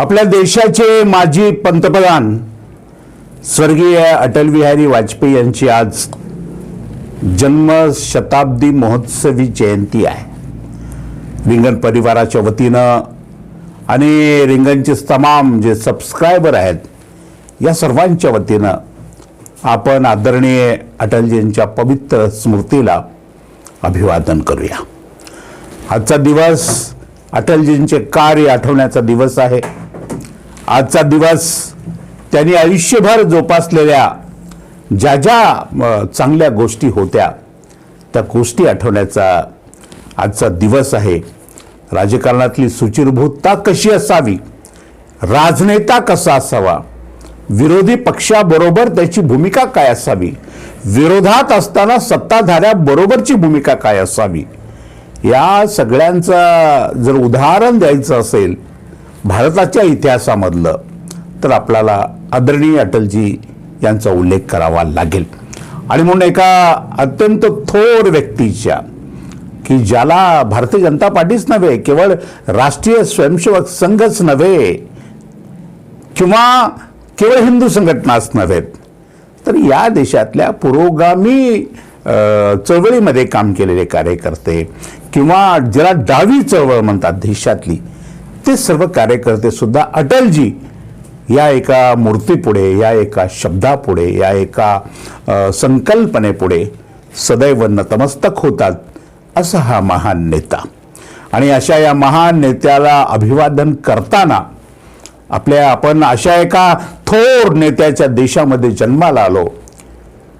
आपल्या देशाचे माजी पंतप्रधान स्वर्गीय अटल बिहारी वाजपेयी यांची आज जन्म शताब्दी महोत्सवी जयंती आहे. रिंगण परिवाराच्या वतीनं आणि रिंगणचे तमाम जे सबस्क्रायबर आहेत या सर्वांच्या वतीनं आपण आदरणीय अटलजींच्या पवित्र स्मृतीला अभिवादन करूया. आजचा दिवस अटलजींचे कार्य आठवण्याचा दिवस आहे. आजचा दिवस त्यांनी आयुष्यभर जोपासलेल्या ज्या ज्या चांगल्या गोष्टी होत्या त्या गोष्टी आठवण्याचा आजचा दिवस आहे. राजकारणातली सुचिरभूतता कशी असावी राजनेता कसा असावा विरोधी पक्षाबरोबर त्याची भूमिका काय असावी विरोधात असताना सत्ताधाऱ्याबरोबरची भूमिका काय असावी या सगळ्यांचं जर उदाहरण द्यायचं असेल भारताच्या इतिहासामधलं तर आपल्याला आदरणीय अटलजी यांचा उल्लेख करावा लागेल. आणि म्हणून एका अत्यंत थोर व्यक्तीच्या की ज्याला भारतीय जनता पार्टीच नव्हे केवळ राष्ट्रीय स्वयंसेवक संघच नव्हे किंवा केवळ हिंदू संघटनाच नव्हेत तर या देशातल्या पुरोगामी चळवळीमध्ये काम केलेले कार्यकर्ते किंवा ज्याला डावी चळवळ म्हणतात देशातली ते सर्व कार्यकर्ते सुद्धा अटलजी या एका मूर्तीपुढे या एका शब्दापुढे या एका संकल्पनेपुढे सदैव नतमस्तक होतात असा हा महान नेता. आणि अशा या महान नेत्याला अभिवादन करताना आपल्या आपण अशा एका थोर नेत्याच्या देशामध्ये जन्माला आलो.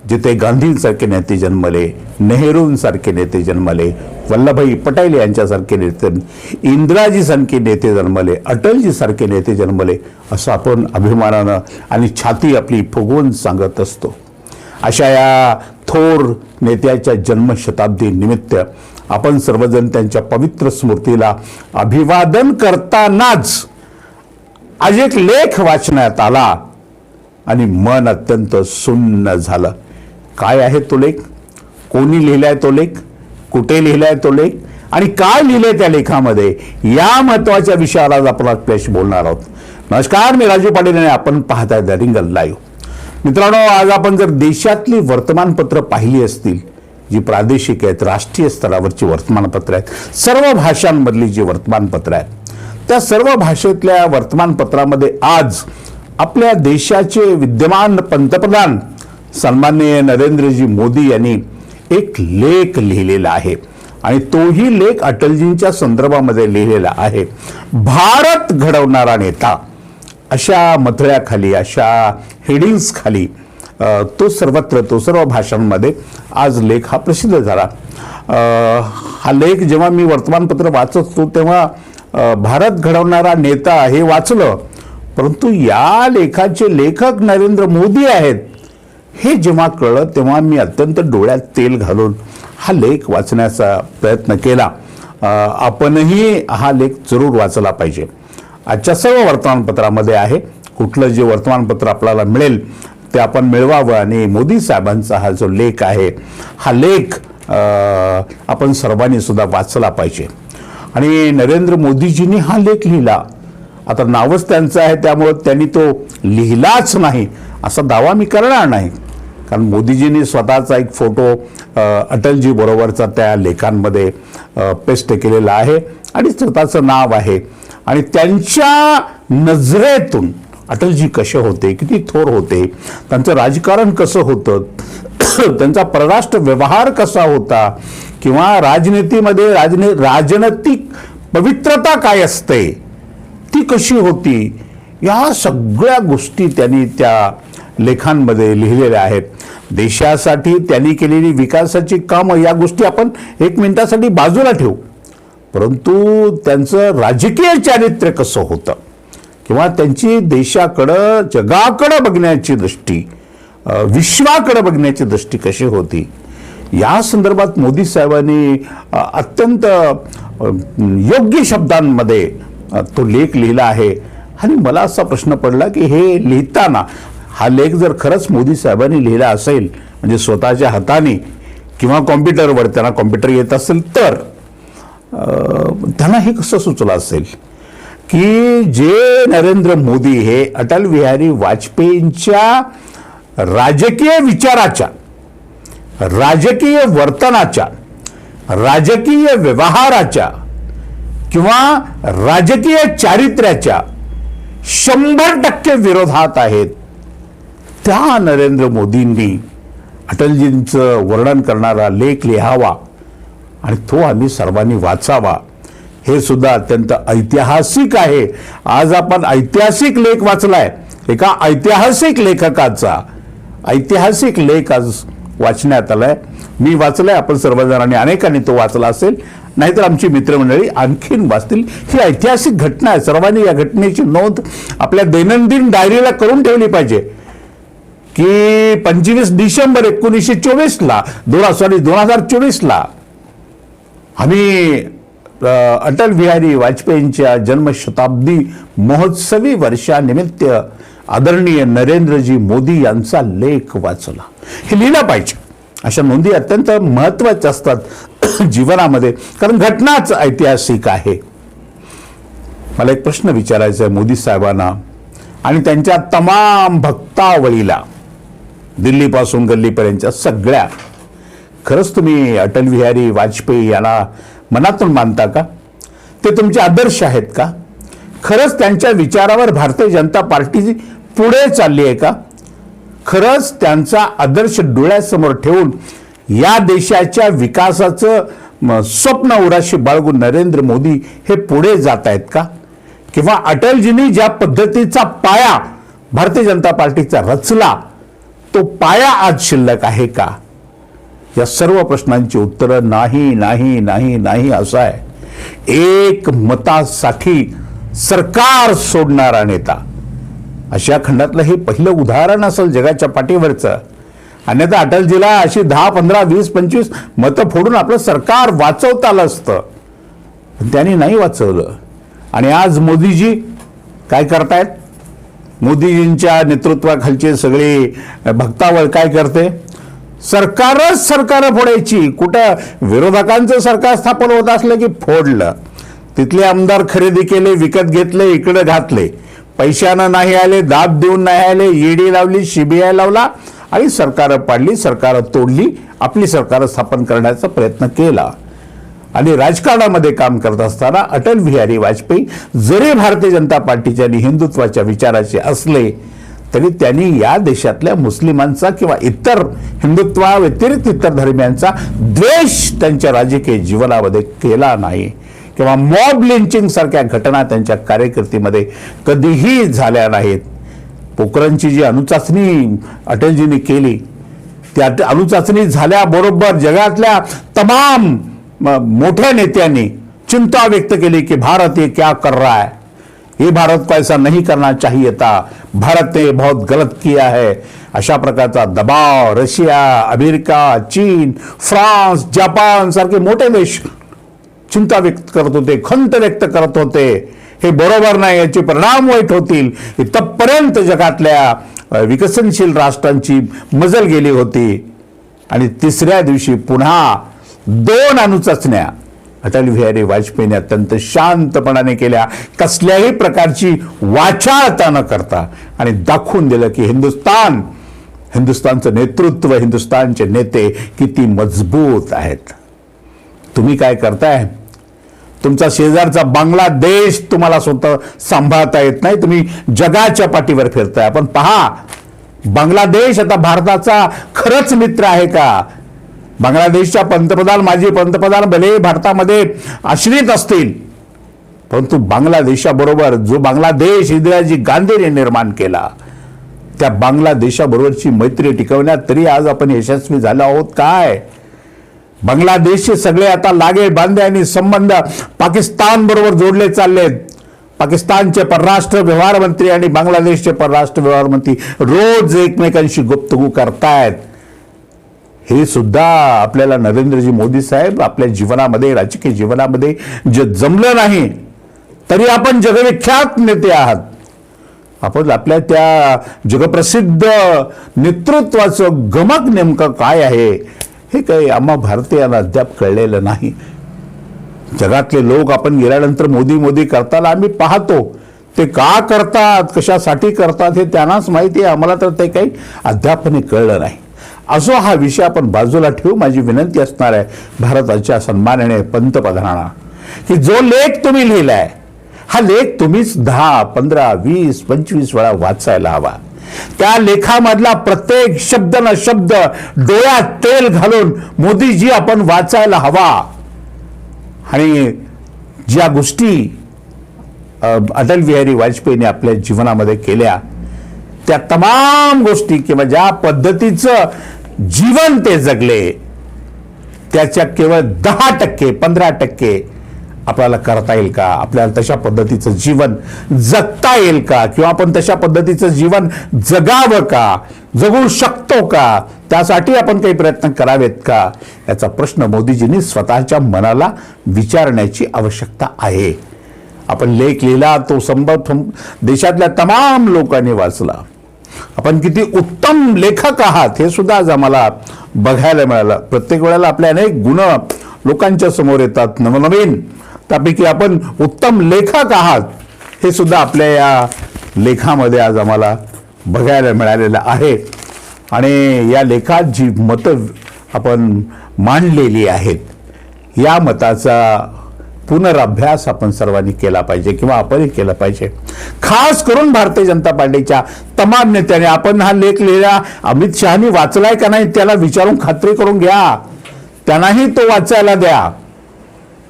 जिथे गांधींसारखे नेते जन्मले नेहरूंसारखे नेते जन्मले वल्लभभाई पटेल यांच्यासारखे नेते इंदिराजीसारखे नेते जन्मले अटलजीसारखे नेते जन्मले असं आपण अभिमानानं आणि छाती आपली फुगवून सांगत असतो. अशा या थोर नेत्याच्या जन्मशताब्दी निमित्त आपण सर्वजण त्यांच्या पवित्र स्मृतीला अभिवादन करतानाच आज एक लेख वाचण्यात आला आणि मन अत्यंत सुन्न झालं. काय आहे तो लेख? कोणी लिहिलाय तो लेख? कुठे लिहिलाय तो लेख? आणि काय लिहिलंय त्या लेखामध्ये? या महत्त्वाच्या विषयावर आज आपण आपल्याशी बोलणार आहोत. नमस्कार मी राजू पाटील आणि आपण पाहताय द रिंगल लाईव्ह. मित्रांनो आज आपण जर देशातली वर्तमानपत्र पाहिली असतील जी प्रादेशिक आहेत राष्ट्रीय स्तरावरची वर्तमानपत्र आहेत सर्व भाषांमधली जी वर्तमानपत्र आहेत त्या सर्व भाषेतल्या वर्तमानपत्रामध्ये आज आपल्या देशाचे विद्यमान पंतप्रधान सन्माननीय नरेंद्रजी मोदी यांनी एक लेख लिहिलेला आहे. आणि तोही लेख अटलजींच्या संदर्भामध्ये लिहिलेला आहे. भारत घडवणारा नेता अशा मथळ्याखाली अशा हेडिंग्सखाली तो सर्वत्र तो सर्व भाषांमध्ये आज लेख हा प्रसिद्ध झाला. हा लेख जेव्हा मी वर्तमानपत्र वाचत होतो तेव्हा भारत घडवणारा नेता हे वाचलं परंतु या लेखाचे लेखक नरेंद्र मोदी आहेत. हे जेव्हा कळलं तेव्हा मी अत्यंत डोळ्यात तेल घालून हा लेख वाचण्याचा प्रयत्न केला. आपणही हा लेख जरूर वाचला पाहिजे. आजच्या सर्व वर्तमानपत्रामध्ये आहे. कुठलं जे वर्तमानपत्र आपल्याला मिळेल ते आपण मिळवावं आणि मोदी साहेबांचा हा जो लेख आहे हा लेख आपण सर्वांनी सुद्धा वाचला पाहिजे. आणि नरेंद्र मोदीजींनी हा लेख लिहिला. आता नावच त्यांचं आहे त्यामुळं त्यांनी तो लिहिलाच नाही. असा दावा मी करणार नाही. कारण मोदीजींनी स्वतःचा एक फोटो अटलजी बरोबरचा त्या लेखांमध्ये पेस्ट केलेला आहे आणि स्वतःचं नाव आहे. आणि त्यांच्या नजरेतून अटलजी कसे होते किती थोर होते त्यांचं राजकारण कसं होतं त्यांचा परराष्ट्र व्यवहार कसा होता किंवा राजनीतीमध्ये राजनी राजनैतिक पवित्रता काय असते ती कशी होती या सगळ्या गोष्टी त्यांनी त्या लेखांमध्ये लिहिलेल्या आहेत. देशासाठी त्यांनी केलेली विकासाची कामं या गोष्टी आपण एक मिनिटासाठी बाजूला ठेवू. परंतु त्यांचं राजकीय चारित्र्य कसं होतं? किंवा त्यांची देशाकडं जगाकडं बघण्याची दृष्टी विश्वाकडं बघण्याची दृष्टी कशी होती? या संदर्भात मोदी साहेबांनी अत्यंत योग्य शब्दांमध्ये तो लेख लिहिला आहे. आणि मला असा प्रश्न पडला की हे लिहिताना हा लेख जर खरंच मोदी साहेबांनी लिहिला असेल म्हणजे स्वतःच्या हाताने किंवा कॉम्प्युटरवर त्यांना कॉम्प्युटर येत असेल तर त्यांना हे कसं सुचलं असेल? की जे नरेंद्र मोदी हे अटल बिहारी वाजपेयींच्या राजकीय विचाराच्या राजकीय वर्तनाच्या राजकीय व्यवहाराच्या किंवा राजकीय चारित्र्याच्या शंभर टक्के विरोधात आहेत. त्या नरेंद्र मोदींनी अटलजींचं वर्णन करणारा लेख लिहावा आणि तो आम्ही सर्वांनी वाचावा. हे सुद्धा अत्यंत ऐतिहासिक आहे. आज आपण ऐतिहासिक लेख वाचलाय. एका ऐतिहासिक लेखकाचा ऐतिहासिक लेख आज वाचण्यात आलाय. मी वाचलाय आपण सर्वजणांनी अनेकांनी तो वाचला असेल. नाहीतर आमची मित्रमंडळी आणखीन वाचतील. ही ऐतिहासिक घटना आहे. सर्वांनी या घटनेची नोंद आपल्या दैनंदिन डायरीला करून ठेवली पाहिजे. की पंचवीस डिसेंबर एकोणीसशे चोवीसला दोन सॉरी दोन हजार चोवीसला आम्ही अटल बिहारी वाजपेयींच्या जन्मशताब्दी महोत्सवी वर्षानिमित्त आदरणीय नरेंद्रजी मोदी यांचा लेख वाचला. हे लिहिलं पाहिजे. अशा नोंदी अत्यंत महत्त्वाच्या असतात. जीवनामध्ये. कारण घटनाच ऐतिहासिक आहे. मला एक प्रश्न विचारायचा आहे मोदी साहेबांना आणि त्यांच्या तमाम भक्तावळीला. दिल्लीपासून गल्लीपर्यंतच्या सगळ्या. खरंच तुम्ही अटल बिहारी वाजपेयी याला मनातून मानता का? ते तुमचे आदर्श आहेत का? खरंच त्यांच्या विचारावर भारतीय जनता पार्टी पुढे चालली आहे का? खरंच त्यांचा आदर्श डोळ्यासमोर ठेवून या देशाच्या विकासाचं स्वप्न उराशी बाळगून नरेंद्र मोदी हे पुढे जात आहेत का? किंवा अटलजींनी ज्या पद्धतीचा पाया भारतीय जनता पार्टीचा रचला तो पाया आज शिल्लक आहे का? या सर्व प्रश्नांची उत्तरं नाही नाही नाही नाही असं आहे. एक मतासाठी सरकार सोडणारा नेता. अशा खंडातलं हे पहिलं उदाहरण असेल जगाच्या पाठीवरचं. अन्यथा अटलजीला अशी दहा पंधरा वीस पंचवीस मतं फोडून आपलं सरकार वाचवता आलं असतं. त्यांनी नाही वाचवलं. आणि आज मोदीजी काय करतायत? मोदीजींच्या नेतृत्वाखालचे सगळे भक्तावळ काय करते? सरकारच सरकार फोडायची. कुठं विरोधकांचं सरकार स्थापन होत असलं की फोडलं. तिथले आमदार खरेदी केले विकत घेतले इकडे घातले. पैशानं नाही आले दाब देऊन नाही आले ईडी लावली सीबीआय लावला. आणि सरकार पाडली सरकार तोडली आपली सरकार स्थापन करण्याचा प्रयत्न केला. आणि राजकारणामध्ये काम करत असताना अटल बिहारी वाजपेयी जरी भारतीय जनता पार्टीच्या आणि हिंदुत्वाच्या विचाराचे असले तरी त्यांनी या देशातल्या मुस्लिमांचा किंवा इतर हिंदुत्वा व्यतिरिक्त इतर धर्मियांचा द्वेष त्यांच्या राजकीय जीवनामध्ये केला नाही. किंवा मॉब लिंचिंग सारख्या घटना त्यांच्या कार्यकर्तीमध्ये कधीही झाल्या नाहीत. पोखरणची जी अणुचाचणी अटलजींनी केली त्या अणुचाचणी झाल्याबरोबर जगातल्या तमाम मोठ्या नेत्यांनी चिंता व्यक्त केली की भारत ये क्या कर रहा है? ये भारत को ऐसा नहीं करना चाहिए था। भारत ने बहुत गलत किया है। अशा प्रकारचा दबाव रशिया अमेरिका चीन फ्रान्स जपान सारखे मोठे देश चिंता व्यक्त करत होते खंत व्यक्त करत होते. हे बरोबर नाही याचे परिणाम वाईट होतील. इथपर्यंत जगातल्या विकसनशील राष्ट्रांची मजल गेली होती. आणि तिसऱ्या दिवशी पुन्हा दोन अणुचाचण्या. अटल बिहारी वाजपेयीने अत्यंत शांतपणाने केल्या. कसल्याही प्रकारची वाचाळता न करता. आणि दाखवून दिलं की हिंदुस्तान हिंदुस्तानचं नेतृत्व हिंदुस्तानचे नेते किती मजबूत आहेत. तुम्ही काय करताय? तुमचा शेजारचा बांगलादेश तुम्हाला स्वतः सांभाळता येत नाही. तुम्ही जगाच्या पाठीवर फिरताय. आपण पहा बांगलादेश आता भारताचा खरंच मित्र आहे का? बांगलादेशच्या पंतप्रधान माजी पंतप्रधान भले भारतामध्ये आश्रित असतील परंतु बांगलादेशाबरोबर जो बांगलादेश इंदिराजी गांधीने निर्माण केला त्या बांगलादेशाबरोबरची मैत्री टिकवण्यात तरी आज आपण यशस्वी झालो आहोत. काय? बांगलादेशचे सगळे आता लागे बांधे आणि संबंध पाकिस्तान बरोबर जोडले चाललेत पाकिस्तानचे परराष्ट्र व्यवहार मंत्री आणि बांगलादेशचे परराष्ट्र व्यवहार मंत्री रोज एकमेकांशी गुप्तगू करतायत. हे सुद्धा आपल्याला नरेंद्रजी मोदी साहेब आपल्या जीवनामध्ये राजकीय जीवनामध्ये जे जमलं नाही तरी आपण जगविख्यात नेते आहात. आपण आपल्या त्या जगप्रसिद्ध नेतृत्वाचं गमक नेमकं काय आहे? हे काही आम्हा भारतीयांना अद्याप कळलेलं नाही. जगातले लोक आपण गेल्यानंतर मोदी मोदी करताना आम्ही पाहतो. ते का करतात कशासाठी करतात हे त्यांनाच माहिती आहे. आम्हाला तर ते काही अद्यापही कळलं नाही. असो हा विषय आपण बाजूला ठेवू. माझी विनंती असणार आहे भारताच्या सन्माननीय पंतप्रधानांना की जो लेख तुम्ही लिहिलाय हा लेख तुम्हीच दहा पंधरा वीस पंचवीस वेळा वाचायला हवा. त्या लेखामधला प्रत्येक शब्द न शब्द डोळ्यात तेल घालून मोदीजी आपण वाचायला हवा. आणि ज्या गोष्टी अटल बिहारी वाजपेयीने आपल्या जीवनामध्ये केल्या त्या तमाम गोष्टी किंवा ज्या पद्धतीचं जीवन ते जगले त्याच्या केवळ दहा टक्के पंधरा टक्के आपल्याला करता येईल का? आपल्याला तशा पद्धतीचं जीवन जगता येईल का? किंवा आपण तशा पद्धतीचं जीवन जगावं का? जगू शकतो का? त्यासाठी आपण काही प्रयत्न करावेत का? याचा प्रश्न मोदीजींनी स्वतःच्या मनाला विचारण्याची आवश्यकता आहे. आपण लेख लिहिला तो संभव देशातल्या तमाम लोकांनी वाचला. आपण किती उत्तम लेखक आहात हे सुद्धा आज आम्हाला बघायला मिळालं. प्रत्येक वेळेला आपले अनेक गुण लोकांच्या समोर येतात. नवनवीन त्यापैकी आपण उत्तम लेखक आहात. हे सुद्धा आपल्या या लेखामध्ये आज आम्हाला बघायला मिळालेलं आहे. आणि या लेखात जी मतं आपण मांडलेली आहेत या मताचा पुनराभ्यास आपण सर्वांनी केला पाहिजे किंवा आपणही केला पाहिजे. खास करून भारतीय जनता पार्टीच्या तमाम नेत्याने आपण हा लेख लिहिला अमित शहानी वाचलाय का नाही त्याला विचारून खात्री करून घ्या. त्यांनाही तो वाचायला द्या.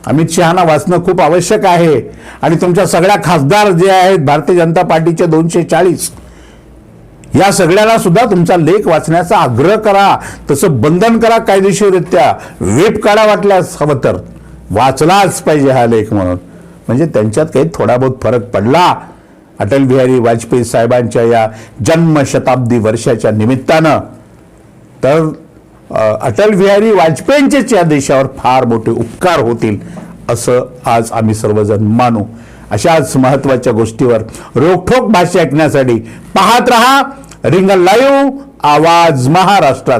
अमित शहाना वाचणं खूप आवश्यक आहे. आणि तुमच्या सगळ्या खासदार जे आहेत भारतीय जनता पार्टीचे दोनशे चाळीस या सगळ्याला सुद्धा तुमचा लेख वाचण्याचा आग्रह करा. तसं बंधन करा कायदेशीररित्या. वेप काढा वाटल्यास हवं तर. वाचलाच पाहिजे हा लेख म्हणून. म्हणजे त्यांच्यात काही थोडा बहुत फरक पडला. अटल बिहारी वाजपेयी साहेबांच्या या जन्मशताब्दी वर्षाच्या निमित्तानं. तर अटल बिहारी वाजपेयींचेच या देशावर फार मोठे उपकार होतील असं आज आम्ही सर्वजण मानू. अशाच महत्त्वाच्या गोष्टीवर रोखोक भाषा ऐकण्यासाठी पाहत रहा रिंग लाईव्ह आवाज महाराष्ट्रात.